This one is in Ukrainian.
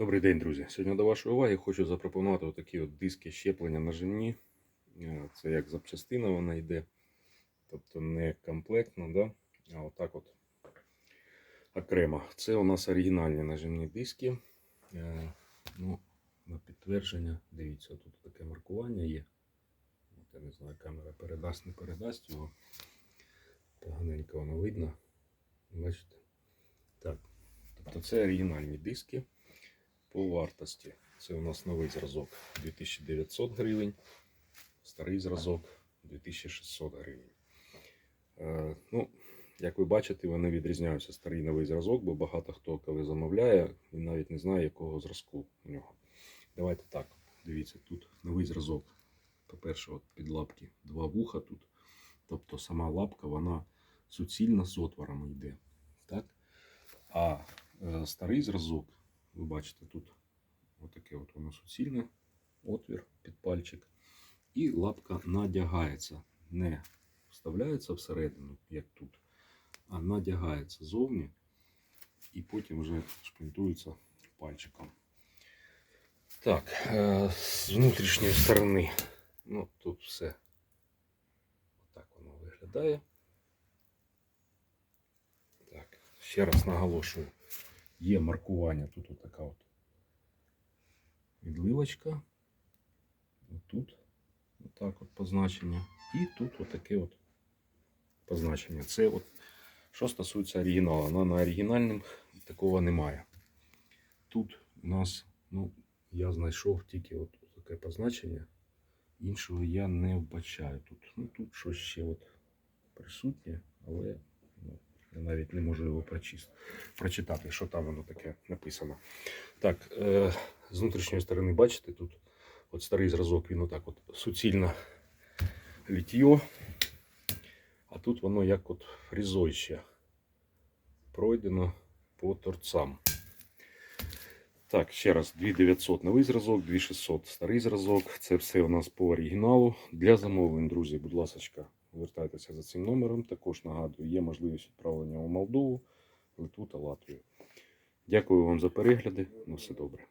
Добрий день, друзі. Сьогодні до вашої уваги хочу запропонувати отакі от диски щеплення нажимні. Е, Це як запчастина вона йде. Тобто не комплектно, да? а отак от окремо. Це у нас оригінальні нажимні диски. Е, Ну, на підтвердження, дивіться, тут таке маркування є. Я не знаю, камера передасть, не передасть його. Поганенько воно видно. Бачите? Так. Тобто це оригінальні диски по вартості. Це у нас новий зразок 2900 гривень, старий зразок 2600 гривень. Е, ну, як ви бачите, вони відрізняються старий новий зразок, бо багато хто коли замовляє, він навіть не знає, якого зразку у нього. Давайте так, дивіться, тут новий зразок. По-перше, от під лапки два вуха тут. Тобто сама лапка, вона суцільна з отворами йде. Так? А е, старий зразок, ви бачите, тут отаке от воно суцільне, отвір під пальчик. І лапка надягається, не вставляється всередину, як тут, а надягається зовні і потім вже шпинтується пальчиком. Так, е, з внутрішньої сторони, ну тут все отак воно виглядає. Так, ще раз наголошую, є маркування, тут отака от відливочка. Тут отак от позначення. І тут отаке от позначення. Це от, що стосується оригіналу. На, на оригінальному такого немає. Тут у нас, ну, я знайшов тільки от таке позначення. Іншого я не вбачаю тут. Ну, тут щось ще от присутнє, але я навіть не можу його прочитати, що там воно таке написано. Так, е, з внутрішньої сторони, бачите, тут от старий зразок, він отак от суцільно літьо, а тут воно як от фрізой пройдено по торцам. Так, ще раз, 2900 новий зразок, 2600 старий зразок. Це все у нас по оригіналу. Для замовлень, друзі, будь ласка, звертайтеся за цим номером. Також нагадую, є можливість відправлення у Молдову, Литву та Латвію. Дякую вам за перегляди. На все добре.